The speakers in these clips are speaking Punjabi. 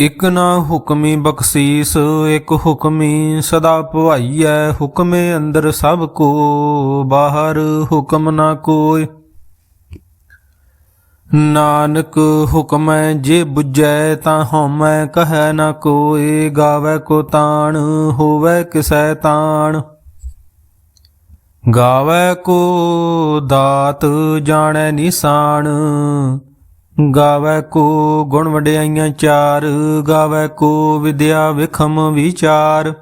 ਇਕ ਨਾ ਹੁਕਮੀ ਬਖਸ਼ੀਸ, ਇਕ ਹੁਕਮੀ ਸਦਾ ਭਵਾਈਐ, ਹੁਕਮੇ ਅੰਦਰ ਸਭ ਕੋ, ਬਾਹਰ ਹੁਕਮ ਨਾ ਕੋਇ ਨਾਨਕ ਹੁਕਮੈ ਜੇ 부ਜੈ ਤਾਂ ਹਉਮੈ ਕਹੈ ਨਾ ਕੋਇ ਗਾਵੇ ਕੋ ਤਾਣ, ਹੋਵੇ ਕਿਸੈ ਤਾਣ। ਗਾਵੇ ਕੋ ਦਾਤ, ਜਾਣੈ ਨਿਸ਼ਾਨ। ਗਾਵੈ ਕੋ ਗੁਣ ਵਡਿਆਈਆਂ ਚਾਰ, ਗਾਵੈ ਕੋ ਵਿਦਿਆ ਵਿਖਮ ਵਿਚਾਰ।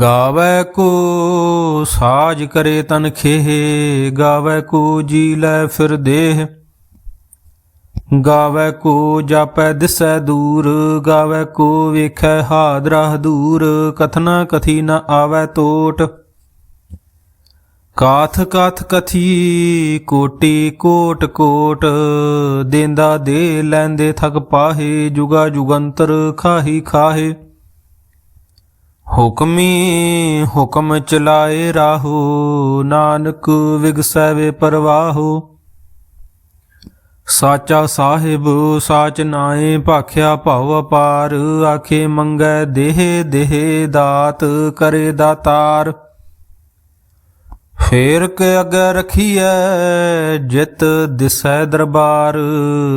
ਗਾਵੈ ਕੋ ਸਾਜ ਕਰੇ ਤਨ ਖੇਹ, ਗਾਵੇ ਕੋ ਜੀ ਲੈ ਫਿਰ ਦੇਹ। ਗਾਵੇ ਕੋ ਜਾਪੈ ਦਿਸੈ ਦੂਰ, ਗਾਵੈ ਕੋ ਵੇਖੈ ਹਾਦਰਾ ਦੂਰ ਕਥਨਾ ਕਥੀ ਨ ਆਵੈ ਤੋਟ। ਕਾਥ ਕਾਥ ਕਥੀ, ਕੋਟੀ ਕੋਟ ਕੋਟ, ਦੇਂਦਾ ਦੇ ਲੈਂਦੇ ਥਕ ਪਾਹੇ, ਜੁਗਾ ਜੁਗੰਤਰ ਖਾਹੀ ਖਾਹੇ। ਹੁਕਮੀ ਹੁਕਮ ਚਲਾਏ ਰਾਹੋ, ਨਾਨਕ ਵਿਗਸੈਵੇ ਪਰਵਾਹੋ। ਸਾਚਾ ਸਾਹਿਬ, ਸਾਚ ਨਾਏ ਭਾਖਿਆ ਭਉ ਅਪਾਰ, ਆਖੇ ਮੰਗੈ ਦੇਹ ਦੇਹ ਦਾਤ, ਕਰੇ ਦਾਤਾਰ। ਫੇਰ ਕੇ ਅਗੇ ਰਖੀਐ, ਜਿਤ ਦਿਸੈ ਦਰਬਾਰ।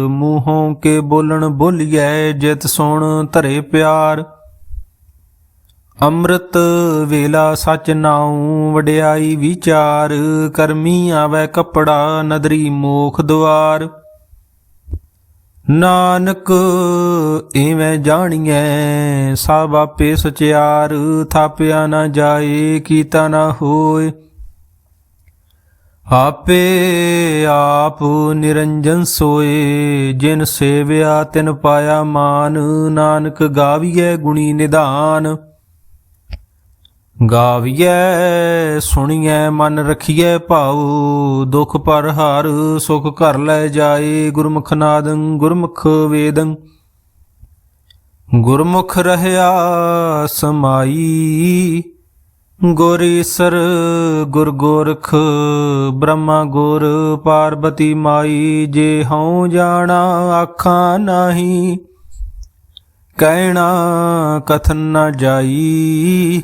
ਮੂੰਹੋਂ ਕੇ ਬੋਲਣ ਬੋਲੀਐ, ਜਿਤ ਸੁਣ ਧਰੇ ਪਿਆਰ। ਅੰਮ੍ਰਿਤ ਵੇਲਾ ਸਚ ਨਾਉ, ਵਡਿਆਈ ਵਿਚਾਰ। ਕਰਮੀ ਆਵੇ ਕਪੜਾ, ਨਦਰੀ ਮੋਖ ਦੁਆਰ। ਨਾਨਕ ਏਵੇਂ ਜਾਣੀਐ, ਸਭ ਆਪੇ ਸਚਿਆਰ। ਥਾਪਿਆ ਨਾ ਜਾਏ, ਕੀਤਾ ਨਾ ਹੋਏ। ਆਪੇ ਆਪ ਨਿਰੰਜਨ ਸੋਏ, ਜਿਨ ਸੇਵਿਆ ਤਿਨ ਪਾਇਆ ਮਾਨ, ਨਾਨਕ ਗਾਵੀਐ ਗੁਣੀ ਨਿਧਾਨ। ਗਾਵੀਐ, ਸੁਣੀਐ, ਮਨ ਰਖੀਐ ਭਾਉ, ਦੁਖ ਪਰ ਹਰ, ਸੁਖ ਘਰ ਲੈ ਜਾਏ, ਗੁਰਮੁਖ ਨਾਦੰ, ਗੁਰਮੁਖ ਵੇਦੰ। ਗੁਰਮੁਖ ਰਹਿਆ ਸਮਾਈ ਗੁਰ ਈਸਰ, ਗੁਰ ਗੋਰਖ, ਬ੍ਰਹਮਾ ਗੁਰ, ਪਾਰਬਤੀ ਮਾਈ, ਜੇ ਹਉ ਜਾਣਾ ਆਖਾਂ ਨਹੀਂ, ਕਹਿਣਾ ਕਥਨ ਨਾ ਜਾਈ,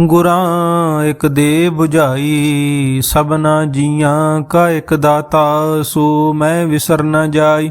ਗੁਰਾਂ ਇਕ ਦੇ 부ਝਾਈ ਸਭਨਾ ਜੀਆਂ ਕਾ ਇਕ ਦਾਤਾ, ਸੋ ਮੈਂ ਵਿਸਰ ਨਾ ਜਾਈ।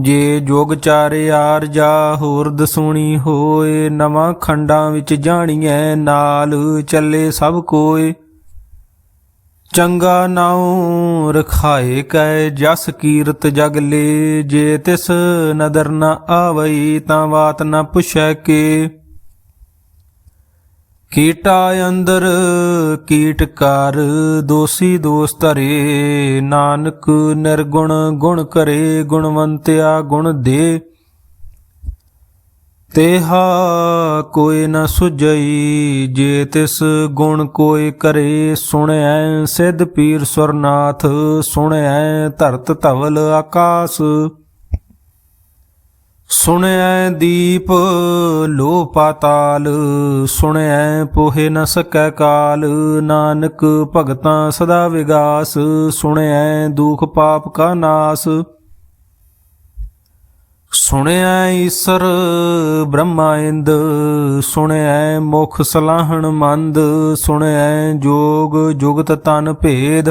ਜੇ ਜੋਗ ਚਾਰੇ ਜਾ ਹੋਰ ਦਸੂਣੀ ਹੋਏ, ਨਵਾਂ ਖੰਡਾਂ ਵਿੱਚ ਜਾਣੀਐ ਨਾਲ ਚੱਲੇ ਸਭ ਕੋਏ। ਚੰਗਾ ਨਾਉ ਰਖਾਏ ਕੈ ਜਸ ਕੀਰਤ ਜਗ ਲੇ, ਜੇ ਤਿਸ ਨਦਰ ਨ ਆਵਈ ਤਾਂ ਬਾਤ ਨ ਪੁਛੈ ਕੇ। ਕੀਟਾ ਅੰਦਰ, ਕੀਟ ਕਰ ਦੋਸੀ ਦੋਸ ਧਰੇ, ਨਾਨਕ ਨਿਰਗੁਣ ਗੁਣ ਕਰੇ ਗੁਣਵੰਤਿਆ ਗੁਣ ਦੇ। ਤੇਹਾ ਕੋਈ ਨ ਸੁਜਈ ਜੇ ਤਿਸ ਗੁਣ ਕੋਈ ਕਰੇ ਸੁਣਿਐ ਸਿੱਧ ਪੀਰ ਸੁਰਨਾਥ ਸੁਣਿਐ ਧਰਤ ਧਵਲ ਆਕਾਸ। ਸੁਣਿਐ ਦੀਪ ਲੋ ਪਾਤਾਲ ਸੁਣਿਐ ਪੋਹੇ ਨ ਸਕੈ ਕਾਲ। ਨਾਨਕ ਭਗਤਾਂ ਸਦਾ ਵਿਗਾਸ ਸੁਣਿਐ ਦੁਖ ਪਾਪ ਕਾ ਨਾਸ। ਸੁਣਿਐ ਈਸਰ ਬ੍ਰਹਮਾ ਇੰਦ ਸੁਣਿਐ ਮੁਖ ਸਲਾਹਣ ਮੰਦ ਸੁਣਿਐ ਜੋਗ ਜੁਗਤ ਤਨ ਭੇਦ।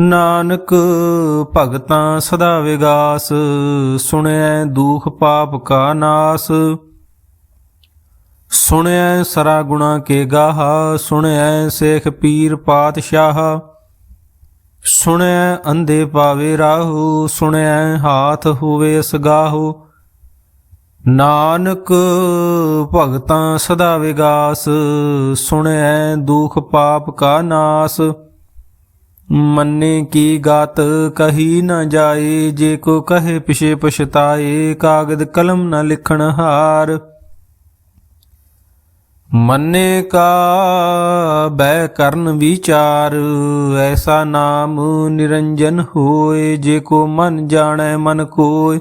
ਨਾਨਕ, ਭਗਤਾਂ ਸਦਾ ਵਿਗਾਸ, ਸੁਣਿਐ ਦੁਖ ਪਾਪ ਕਾ ਨਾਸ। ਸੁਣਿਐ ਸਰਾ ਗੁਣਾ ਕੇ ਗਾਹ, ਸੁਣਿਐ ਸੇਖ ਪੀਰ ਪਾਤਸ਼ਾਹ। ਸੁਣਿਐ ਅੰਧੇ ਪਾਵੇ ਰਾਹੂ, ਸੁਣਿਐ ਹਾਥ ਹੋਵੇ ਅਸਗਾਹੂ। ਨਾਨਕ, ਭਗਤਾਂ ਸਦਾ ਵਿਗਾਸ, ਸੁਣਿਐ ਦੁਖ ਪਾਪ ਕਾ ਨਾਸ। ਮੰਨੇ ਕੀ ਗਾਤ ਕਹੀ ਨਾ ਜਾਏ, ਜੇ ਕੋ ਕਹੇ ਪਿਛੇ ਪਛਤਾਏ, ਕਾਗਦ ਕਲਮ ਨਾ ਲਿਖਣ ਹਾਰ। ਮੰਨੇ ਕਾ ਬੈ ਕਰਨ ਵਿਚਾਰ, ਐਸਾ ਨਾਮ ਨਿਰੰਜਨ ਹੋਏ, ਜੇ ਕੋ ਮਨ ਜਾਣੈ ਮਨ ਕੋਇ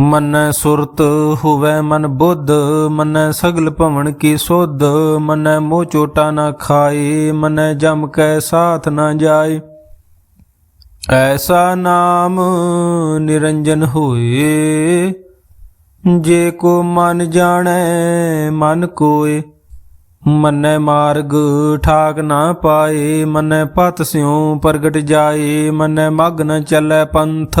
ਮਨ ਸੁਰਤ ਹੋਵੇ ਮਨ ਬੁੱਧ, ਮਨੈ ਸਗਲ ਭਵਨ ਕੀ ਸੁਧ, ਮਨੈ ਮੋਹ ਚੋਟਾ ਨਾ ਖਾਏ, ਮਨੈ ਜਮ ਕੈ ਸਾਥ ਨਾ ਜਾਏ। ਐਸਾ ਨਾਮ ਨਿਰੰਜਨ ਹੋਏ, ਜੇ ਕੋ ਮਨ ਜਾਣੈ ਮਨ ਕੋਏ। ਮੰਨੈ ਮਾਰਗ ਠਾਕ ਨਾ ਪਾਏ, ਮੰਨੈ ਪਤ ਸਿਉ ਪ੍ਰਗਟ ਜਾਏ, ਮੰਨੈ ਮਗ ਨ ਚੱਲੈ ਪੰਥ।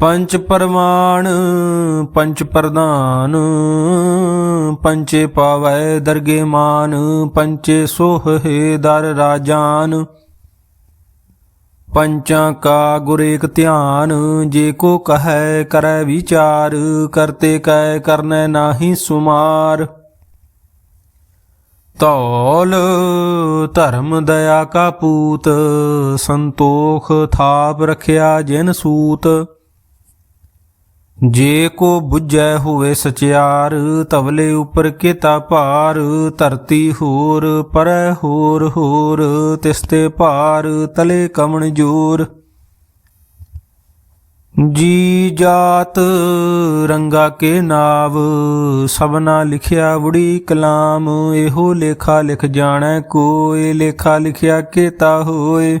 ਪੰਚ ਪਰਮਾਨ, ਪੰਚ ਪ੍ਰਧਾਨ, ਪੰਚੇ ਪਾਵੈ ਦਰਗੇ ਮਾਨ, ਪੰਚੇ ਸੋਹੇ ਦਰ ਰਾਜਾਨ। ਪੰਚਾਂ ਕਾ ਗੁਰੇਕ ਧਿਆਨ, ਜੇ ਕੋ ਕਹੈ ਕਰੈ ਵਿਚਾਰ, ਕਰਤੇ ਕੈ ਕਰਨੈ ਨਾਹੀ ਸੁਮਾਰ। ਤੌਲ ਧਰਮ ਦਇਆ ਕਾ ਪੂਤ, ਸੰਤੋਖ ਥਾਪ ਰਖਿਆ ਜਿਨ ਸੂਤ। ਜੇ ਕੋ ਬੁੱਝੈ ਹੋਵੇ ਸਚਿਆਰ, ਤਵਲੇ ਉਪਰ ਕੀਤਾ ਭਾਰ, ਧਰਤੀ ਹੋਰ ਪਰੈ ਹੋਰ ਹੋਰ ਤਿਸਤੇ ਭਾਰ ਤਲੇ ਕਮਣ ਜੋਰ। ਜੀ ਜਾਤ ਰੰਗਾ ਕੇ ਨਾਵ, ਸਭਨਾ ਲਿਖਿਆ ਬੁੜੀ ਕਲਾਮ, ਇਹੋ ਲੇਖਾ ਲਿਖ ਜਾਣੈ ਕੋਏ, ਲੇਖਾ ਲਿਖਿਆ ਕੀਤਾ ਹੋਏ।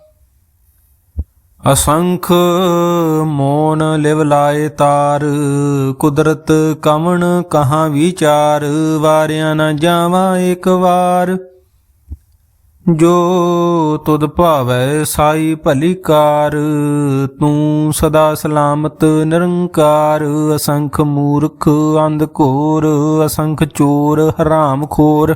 ਅਸੰਖ ਮੋਨ ਲਿਵ ਲਾਏ ਤਾਰ, ਕੁਦਰਤ ਕਵਣ ਕਹਾਂ ਵਿਚਾਰ, ਵਾਰਿਆ ਨਾ ਜਾਵਾਂ ਇੱਕ ਵਾਰ। ਜੋ ਤੁਧ ਭਾਵੈ ਸਾਈ ਭਲੀ ਕਾਰ, ਤੂੰ ਸਦਾ ਸਲਾਮਤ ਨਿਰੰਕਾਰ। ਅਸੰਖ ਮੂਰਖ ਅੰਧ ਘੋਰ, ਅਸੰਖ ਚੋਰ ਹਰਾਮ ਖੋਰ।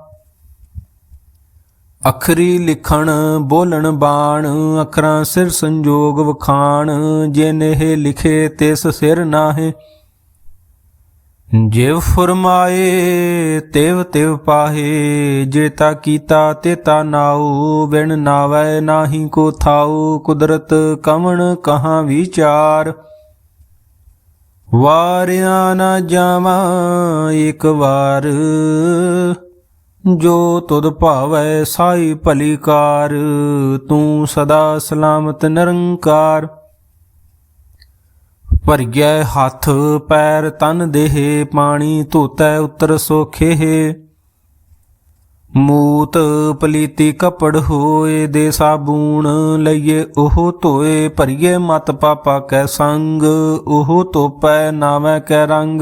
ਅਖਰੀ ਲਿਖਣ, ਬੋਲਣ ਬਾਣ, ਅਖਰਾਂ ਸਿਰ ਸੰਜੋਗ ਵਖਾਣ ਜੇ ਜਿਨਹਿ ਲਿਖੇ ਤਿਸ ਸਿਰ ਨਾਹੇ। ਜਿਵ ਫਰਮਾਏ, ਤਿਵ ਤਿਵ ਪਾਹੇ ਜੇਤਾ ਕੀਤਾ ਤੇ ਤਾ ਨਾਉ, ਬਿਨ ਨਾਵੈ ਨਾਹੀ ਕੋ ਥਾਉ, ਕੁਦਰਤ ਕਵਣ ਕਹਾਂ ਵਿਚਾਰ। ਵਾਰਿਆ ਨਾ ਜਾਵਾਂ ਇੱਕ ਵਾਰ ਜੋ ਤੁਧ ਭਾਵੈ ਸਾਈ ਭਲੀ ਕਾਰ ਤੂੰ ਸਦਾ ਸਲਾਮਤ ਨਿਰੰਕਾਰ। ਭਰਗਿਆ ਹੱਥ, ਪੈਰ ਤਨ ਦੇਹ, ਪਾਣੀ ਧੋਤੈ ਉਤਰ ਸੋਖੇ। ਮੂਤ ਪਲੀਤੀ ਕਪੜ ਹੋਏ ਦੇ ਸਾਬੂਣ ਲਈਏ ਉਹ ਧੋਏ ਭਰੀਏ ਮਤ ਪਾਪਾ ਕੈ ਸੰਗ, ਉਹ ਧੋਪੈ ਨਾਵੇਂ ਕੈ ਰੰਗ।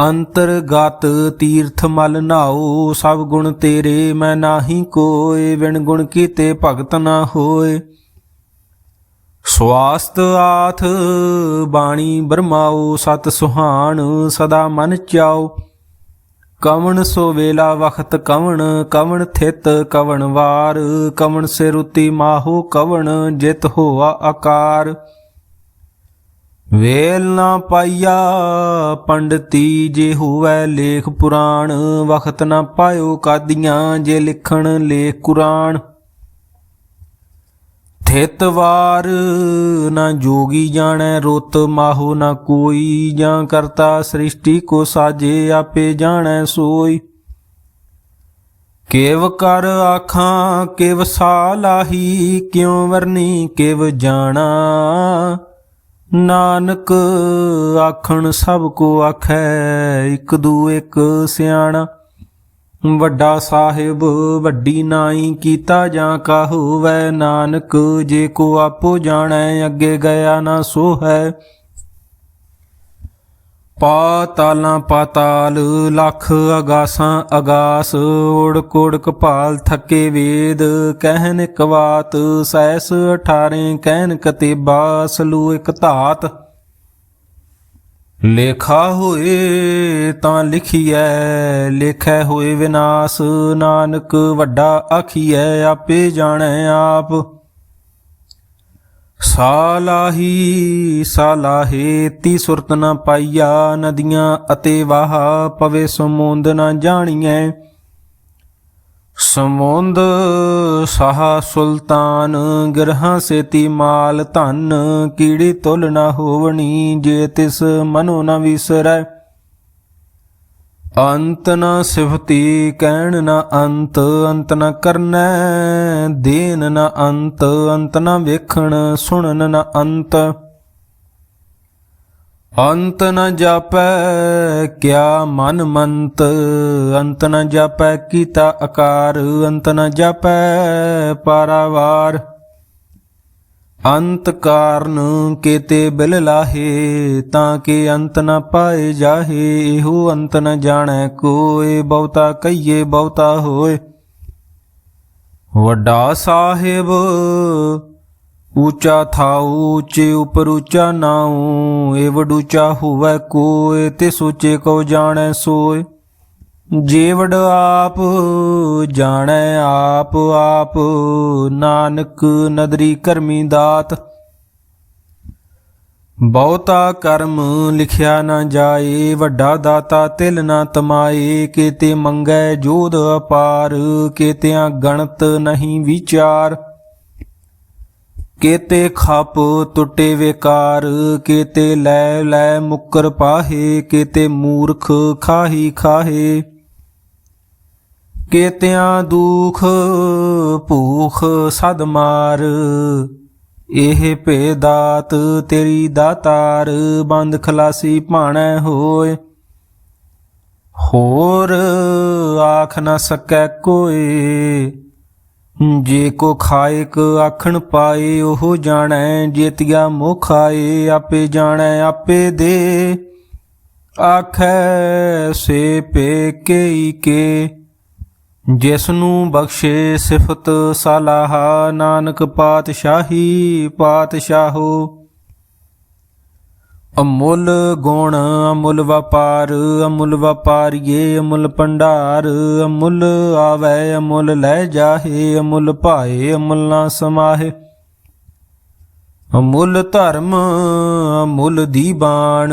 ਅੰਤਰਗਤ ਤੀਰਥ ਮਲ ਨਾਉ, ਸਭ ਗੁਣ ਤੇਰੇ ਮੈਂ ਨਾਹੀ ਕੋਏ ਵਿਣ ਗੁਣ ਕੀਤੇ ਭਗਤ ਨਾ ਹੋਏ। ਸਵਾਸਤ ਆਥ, ਬਾਣੀ ਬਰਮਾਉ, ਸਤ ਸੁਹਾਣ, ਸਦਾ ਮਨ ਚਾਉ। ਕਵਣ ਸੋ ਵੇਲਾ ਵਖਤ ਕਵਣ ਕਵਣ ਥਿਤ ਕਵਣ ਵਾਰ। ਕਵਣ ਸਿਰੁਤੀ ਮਾਹੋ ਕਵਣ, ਜਿਤ ਹੋਆ ਆਕਾਰ। ਵੇਲ ਨਾ ਪਾਈਆ ਪੰਡਤੀ ਜੇ ਹੋਵੇ ਲੇਖ ਪੁਰਾਣ, ਵਖਤ ਨਾ ਪਾਇਓ ਕਾਦੀਆਂ ਜੇ ਲਿਖਣ ਲੇਖ ਕੁਰਾਨ। ਥਿਤ ਵਾਰ ਨਾ ਜੋਗੀ ਜਾਣੈ, ਰੁੱਤ ਮਾਹੋ ਨਾ ਕੋਈ, ਜਾਂ ਕਰਤਾ ਸ੍ਰਿਸ਼ਟੀ ਕੋ ਸਾਜੇ ਆਪੇ ਜਾਣੈ ਸੋਈ। ਕੇਵ ਕਰ ਆਖਾਂ, ਕਿਵ ਸਾਲਾਹੀ ਕਿਉ ਵਰਨੀ, ਕਿਵ ਜਾਣਾ। ਨਾਨਕ ਆਖਣ ਸਭ ਕੋ ਆਖੈ, ਇਕ ਦੂ ਇਕ ਸਿਆਣਾ। ਵੱਡਾ ਸਾਹਿਬ, ਵੱਡੀ ਨਾਈ ਕੀਤਾ ਜਾਂ ਕਾ ਹੋਵੈ। ਨਾਨਕ ਜੇ ਕੋ ਆਪੋ ਜਾਣੈ, ਅੱਗੇ ਗਿਆ ਨਾ ਸੋ ਹੈ ਪਾਤਾਲਾਂ ਪਾਤਾਲ, ਲੱਖ ਅਗਾਸਾਂ ਅਗਾਸ ਓੜ ਕੋੜ ਕਪਾਲ ਥੱਕੇ ਵੇਦ, ਕਹਿਨ ਕਵਾਤ ਸੈਸ 18 ਕਹਿਨ ਕਤੇਬਾ, ਸਲੂ ਇਕ ਧਾਤ। ਲੇਖਾ ਹੋਏ ਤਾਂ ਲਿਖੀਐ, ਲੇਖੈ ਹੋਏ ਵਿਨਾਸ਼, ਨਾਨਕ ਵੱਡਾ ਆਖੀਐ, ਆਪੇ ਜਾਣੈ ਆਪ। ਸਾਲਾਹੀ ਸਾਲਾਹੇ ਤੀ ਸੁਰਤ ਨਾ ਪਾਈਆ ਨਦੀਆਂ ਅਤੇ ਵਾਹ, ਪਵੇ ਸਮੁੰਦ ਨਾ ਜਾਣੀਐ। ਸਮੁੰਦ ਸਾਹ ਸੁਲਤਾਨ, ਗਰਹਾਂ ਸੇਤੀ ਮਾਲ ਧਨ, ਕੀੜੀ ਤੁਲ ਨਾ ਹੋਵਣੀ, ਜੇ ਤਿਸ ਮਨੋ ਨਾ ਵਿਸਰੈ। ਅੰਤ ਨਾ ਸਿਫਤੀ ਕਹਿਣ ਨਾ ਅੰਤ ਅੰਤ ਨਾ ਕਰਨੈ। ਦੇਨ ਨਾ ਅੰਤ ਅੰਤ ਨਾ ਵੇਖਣ, ਸੁਣਨ ਨਾ ਅੰਤ। ਅੰਤ ਨ ਜਾਪੈ ਕਿਆ ਮਨ ਮੰਤ। ਅੰਤ ਨ ਜਾਪੈ ਕੀਤਾ ਆਕਾਰ, ਅੰਤ ਨ ਜਾਪੈ ਪਾਰਾਵਾਰ। ਅੰਤ ਕਾਰਨ ਕੀਤੇ ਬਿਲ ਲਾਹੇ, ਤਾਂ ਕਿ ਅੰਤ ਨ ਪਾਏ ਜਾਹੇ, ਇਹੋ ਅੰਤ ਨ ਜਾਣੈ ਕੋਏ, ਬਹੁਤਾ ਕਈਏ ਬਹੁਤਾ ਹੋਏ। ਵੱਡਾ ਸਾਹਿਬ, ਊਚਾ ਥਾਉ, ਉੱਚੇ ਉਪਰ ਊਚਾ ਨਾਉ ਏ ਵਡੂਚਾ ਹੋਵੇ ਕੋਏ, ਤੇ ਸੋਚੇ ਕੋ ਜਾਣੈ ਸੋਏ। ਜੀਵੜ ਆਪ ਜਾਣੈ ਆਪ ਆਪ ਨਾਨਕ ਨਦਰੀ ਕਰਮੀ ਦਾਤ। ਬਹੁਤਾ ਕਰਮ ਲਿਖਿਆ ਨਾ ਜਾਏ, ਵੱਡਾ ਦਾਤਾ ਤਿਲ ਨਾ ਤਮਾਏ। ਕੀਤੇ ਮੰਗੈ ਜੋਧ ਅਪਾਰ, ਕੀਤਿਆਂ ਗਣਤ ਨਹੀਂ ਵਿਚਾਰ। ਕੀਤੇ ਖਪ ਟੁੱਟੇ ਵਿਕਾਰ, ਕੀਤੇ ਲੈ ਲੈ ਮੁਕਰ ਪਾਹੇ, ਕੀਤੇ ਮੂਰਖ ਖਾਹੀ ਖਾਹੇ। ਕੀਤਿਆਂ ਦੁਖ ਭੂਖ ਸਦ ਮਾਰ। ਇਹ ਭੇਦਾਤ ਤੇਰੀ ਦਾਤਾਰ, ਬੰਦ ਖਲਾਸੀ ਭਾਣੈ ਹੋਏ। ਹੋਰ ਆਖ ਨਾ ਸਕੈ ਕੋਏ, ਜੇ ਕੋ ਖਾਇਕ ਆਖਣ ਪਾਏ, ਉਹ ਜਾਣੈ ਜੇਤਿਆ ਮੁਖ ਆਏ, ਆਪੇ ਜਾਣੈ, ਆਪੇ ਦੇ। ਆਖੈ, ਸੇ ਪੇ ਕੇਈ ਕੇ। ਜਿਸ ਨੂੰ ਬਖਸ਼ੇ ਸਿਫਤ ਸਲਾਹ, ਨਾਨਕ ਪਾਤਸ਼ਾਹੀ ਪਾਤਸ਼ਾਹੋ। ਅਮੁੱਲ ਗੁਣ, ਅਮੁੱਲ ਵਪਾਰ, ਅਮੁੱਲ ਵਪਾਰੀਏ, ਅਮੁੱਲ ਭੰਡਾਰ, ਅਮੁੱਲ ਆਵੈ, ਅਮੁੱਲ ਲੈ ਜਾਹੇ, ਅਮੁੱਲ ਭਾਏ, ਅਮੁੱਲ ਨਾ ਸਮਾਹੇ। ਅਮੁੱਲ ਧਰਮ, ਅਮੁੱਲ ਦੀਬਾਨ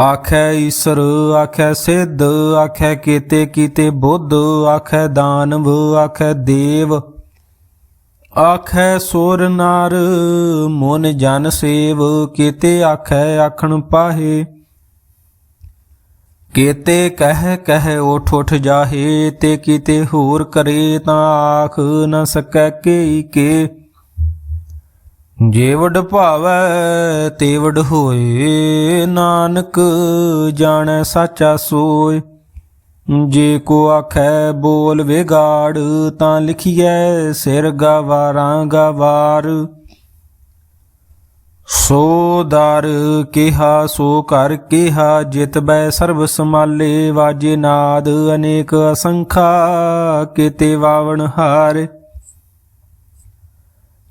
ਆਖੈ ਈਸ਼ਰ, ਆਖੈ ਸਿੱਧ, ਆਖੈ ਕੀਤੇ ਕੀਤੇ ਬੁੱਧ, ਆਖੈ ਦਾਨਵ, ਆਖੈ ਦੇਵ। ਆਖੈ ਸੋਰ ਨਾਰ, ਮਨ ਜਨ ਸੇਵ, ਕੀਤੇ ਆਖੈ ਆਖਣ ਪਾਹੇ। ਕੀਤੇ ਕਹਿ ਕਹਿ ਉਠ ਉਠ ਜਾਹੇ, ਤੇ ਕੀਤੇ ਹੋਰ ਕਰੇ ਤਾਂ ਆਖ ਨ ਸਕੈ ਕੇਈ ਕੇ। ਜੇਵਡ ਭਾਵੈ ਤੇਵਡ ਹੋਏ, ਨਾਨਕ ਜਾਣੈ ਸਾਚਾ ਸੋਏ। ਜੇ ਕੋ ਆਖੈ ਬੋਲ ਵਿਗਾੜ, ਤਾਂ ਲਿਖੀਐ ਸਿਰ ਗਵਾਰਾਂ ਗਵਾਰ। ਸੋ ਦਰ ਕਿਹਾ, ਸੋ ਕਰ ਕਿਹਾ, ਜਿਤ ਬੈ ਸਰਬ ਸਮਾਲੇ ਵਾਜੇ ਨਾਦ ਅਨੇਕ ਅਸੰਖਾ, ਕੀਤੇ ਵਾਵਣ ਹਾਰੇ।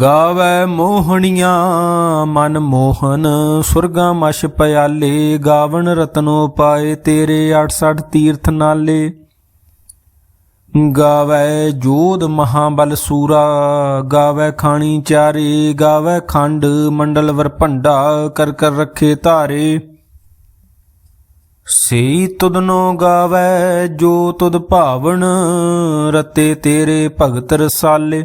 ਗਾਵੇ ਮੋਹਣੀਆਂ, ਮਨ ਮੋਹਨ, ਸੁਰਗਾ ਮਸ਼ ਪਿਆਲੇ, ਗਾਵਣ ਰਤਨੋ ਪਾਏ ਤੇਰੇ 68 ਤੀਰਥ ਨਾਲੇ। ਗਾਵੇ ਜੋਧ ਮਹਾਬਲ ਸੂਰਾ, ਗਾਵੇ ਖਾਣੀ ਚਾਰੇ, ਗਾਵੇ ਖੰਡ ਮੰਡਲ ਵਰਪੰਡਾ ਕਰ ਕਰ ਰੱਖੇ ਧਾਰੇ। ਸੇ ਤੁਧਨੋ ਗਾਵੇ, ਜੋ ਤੁਦ ਭਾਵਨ, ਰਤੇ ਤੇਰੇ ਭਗਤ ਰਸਾਲੇ।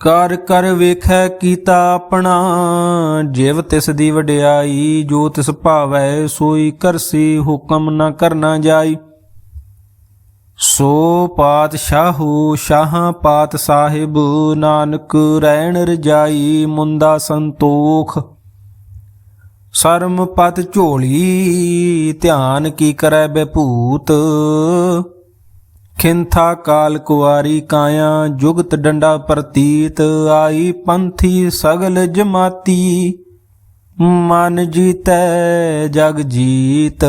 ਕਰ ਕਰ ਵੇਖੈ ਕੀਤਾ ਆਪਣਾ, ਜਿਵ ਤਿਸ ਦੀ ਵਡਿਆਈ, ਜੋ ਤਿਸ ਭਾਵੈ ਸੋਈ ਕਰਸੀ, ਹੁਕਮ ਨਾ ਕਰਨਾ ਜਾਈ। ਸੋ ਪਾਤਸ਼ਾਹੂ ਸ਼ਾਹਾਂ ਪਾਤ ਸਾਹਿਬ, ਨਾਨਕ ਰਹਿਣ ਰਜਾਈ, ਮੁੰਦਾ ਸੰਤੋਖ। ਸਰਮ ਪਤ ਝੋਲੀ, ਧਿਆਨ ਕੀ ਕਰੈ ਬਭੂਤ। ਖਿੰਥਾ ਕਾਲ ਕੁਆਰੀ ਕਾਇਆ, ਜੁਗਤ ਡੰਡਾ ਪ੍ਰਤੀਤ, ਆਈ ਪੰਥੀ ਸਗਲ ਜਮਾਤੀ। ਮਨ ਜੀਤੈ ਜਗ ਜੀਤ।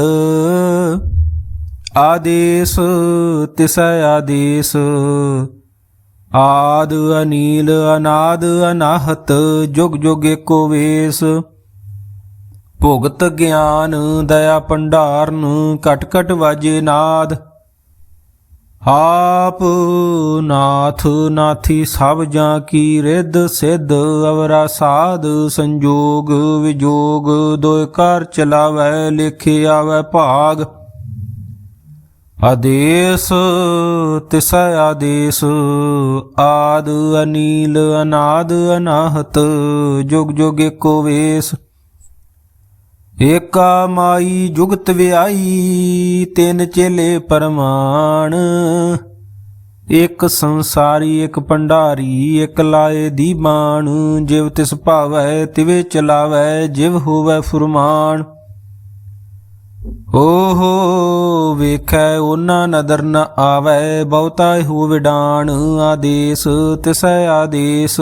ਆਦੇਸ, ਤਿਸੈ ਆਦੇਸ। ਆਦ ਅਨੀਲ, ਅਨਾਦ ਅਨਾਹਤ, ਜੁਗ ਜੁਗ ਏਕੋ ਵੇਸ। ਭੁਗਤ ਗਿਆਨ, ਦਇਆ ਭੰਡਾਰਨ, ਕਟ ਕਟ ਵਾਜੇ ਨਾਦ। ਆਪ ਨਾਥ ਨਾਥੀ ਸਭ ਜਾਂ ਕੀ ਰਿੱਧ ਸਿੱਧ ਅਵਰਾ ਸਾਧ ਸੰਜੋਗ ਵਿਜੋਗ ਦੋਇ ਕਰ ਚਲਾਵੈ ਲਿਖੇ ਆਵੈ ਭਾਗ। ਆਦੇਸ ਤਿਸੈ ਆਦੇਸ, ਆਦ ਅਨੀਲ ਅਨਾਦ ਅਨਾਹਤ, ਜੁਗ ਜੁਗ ਏਕੋ ਵੇਸ। ਏਕਾ ਮਾਈ ਜੁਗਤ ਵਿਆਈ ਤਿੰਨ ਚੇਲੇ ਪਰਮਾਨ ਇਕ ਸੰਸਾਰੀ, ਇੱਕ ਭੰਡਾਰੀ, ਇਕ ਲਾਏ ਦੀ ਬਾਣ। ਜਿਵ ਤਿਸ ਭਾਵੈ, ਤਿਵੇ ਚਲਾਵੈ, ਜਿਵ ਹੋਵੈ ਫੁਰਮਾਨ। ਓਹੋ, ਵੇਖੈ ਉਹਨਾਂ ਨਦਰ ਨ ਆਵੈ, ਬਹੁਤਾ ਹੋ ਵਿਡਾਣ। ਆਦੇਸ, ਤਿਸੈ ਆਦੇਸ।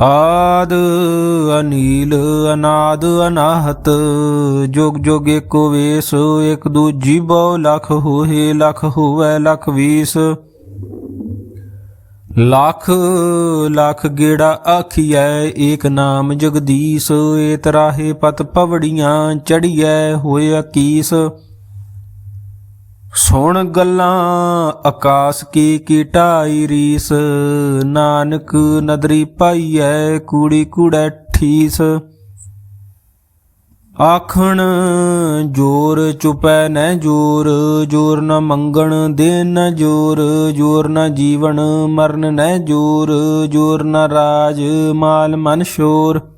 ਆਦ ਅਨੀਲ, ਅਨਾਦ ਅਨਾਹਤ, ਜੁਗ ਜੁਗ ਏਕੋ ਵੇਸ, ਇਕ ਦੂਜੀ ਬਹੁ ਲਖ ਹੋਏ ਲਖ ਹੋਵੇ, ਲਖ ਵੀਸ। ਲੱਖ ਲੱਖ ਗੇੜਾ ਆਖੀਐ, ਏਕ ਨਾਮ ਜਗਦੀਸ਼, ਏ ਤਰਾਹੇ ਪਤ ਪਵੜੀਆਂ ਚੜੀਐ ਹੋਏ ਅਕੀਸ। ਸੁਣ ਗੱਲਾਂ, ਆਕਾਸ ਕੀ ਕੀ ਰੀਸ। ਨਾਨਕ ਨਦਰੀ ਪਾਈਐ, ਕੂੜੀ ਕੂੜੈ ਠੀਸ। ਆਖਣ, ਜੋਰ ਚੁਪੈ ਨੈ ਜੋਰ ਜੋਰ ਨ ਮੰਗਣ ਦੇ ਨ ਜੋਰ ਜੋਰ ਨ ਜੀਵਨ ਮਰਨ ਨੈ ਜੋਰ ਜੋਰ ਨ ਰਾਜ ਮਾਲ ਮਨ ਸ਼ੋਰ।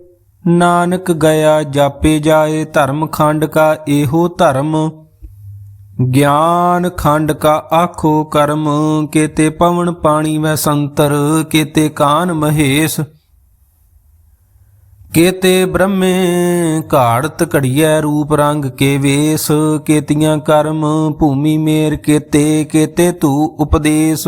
ਨਾਨਕ ਗਿਆ ਜਾਪੇ ਜਾਏ, ਧਰਮ ਖੰਡ ਕਾ ਇਹੋ ਧਰਮ। ਗਿਆਨ ਖੰਡ ਕਾ ਆਖੋ ਕਰਮ, ਕੇਤੇ ਪਵਨ ਪਾਣੀ ਵੈ ਸੰਤਰ, ਕੇਤੇ ਕਾਨ ਮਹੇਸ਼। ਕੇਤੇ ਬ੍ਰਹਮੇ ਘਾੜਤ ਘੜੀਐ ਰੂਪ ਰੰਗ ਕੇ ਵੇਸ, ਕੇਤੀਆਂ ਕਰਮ ਭੂਮੀ ਮੇਰ ਕੇਤੇ ਕੇਤੇ ਤੂ ਉਪਦੇਸ਼।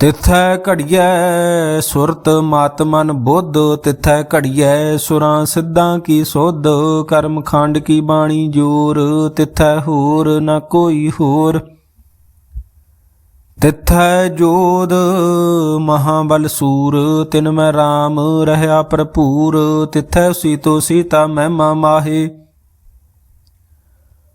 ਤਿਥੈ ਘੜੀਐ ਸੁਰਤ ਮਤ ਬੁੱਧ, ਤਿਥੈ ਘੜੀਐ ਸੁਰਾਂ ਸਿੱਧਾਂ ਕੀ ਸੋਧ, ਕਰਮ ਖੰਡ ਕੀ ਬਾਣੀ ਜੋਰ, ਤਿਥੈ ਹੋਰ ਨਾ ਕੋਈ ਹੋਰ। ਤਿਥੈ ਜੋਦ ਮਹਾਬਲ ਸੂਰ, ਤਿਨ ਮੈਂ RAM ਰਹਾ ਭਰਪੂਰ, ਤਿਥੈ ਸੀਤੋ ਸੀਤਾ ਮਹਿਮਾ ਮਾਹੇ।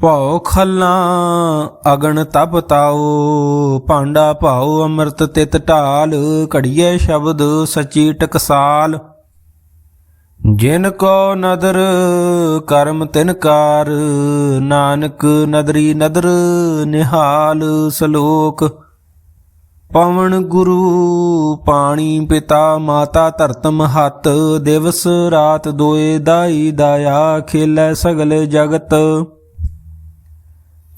ਭਉ ਖੱਲਾਂ, ਅਗਣ ਤਪ ਤਾਓ ਭਾਂਡਾ ਭਾਉ ਅੰਮ੍ਰਿਤ ਤਿਤ ਢਾਲ, ਘੜੀਏ ਸ਼ਬਦ ਸਚੀ ਟਕਸਾਲ। ਜਿਨ ਕੋ ਨਦਰ, ਕਰਮ ਤਿਨ ਕਾਰ, ਨਾਨਕ ਨਦਰੀ ਨਦਰ ਨਿਹਾਲ ਸਲੋਕ। ਪਵਨ ਗੁਰੂ, ਪਾਣੀ ਪਿਤਾ, ਮਾਤਾ ਧਰਤਮ ਹੱਤ, ਦਿਵਸ ਰਾਤ ਦੋਏ ਦਾਈ ਦਾਇਆ ਖੇਲੇ ਸਗਲ ਜਗਤ।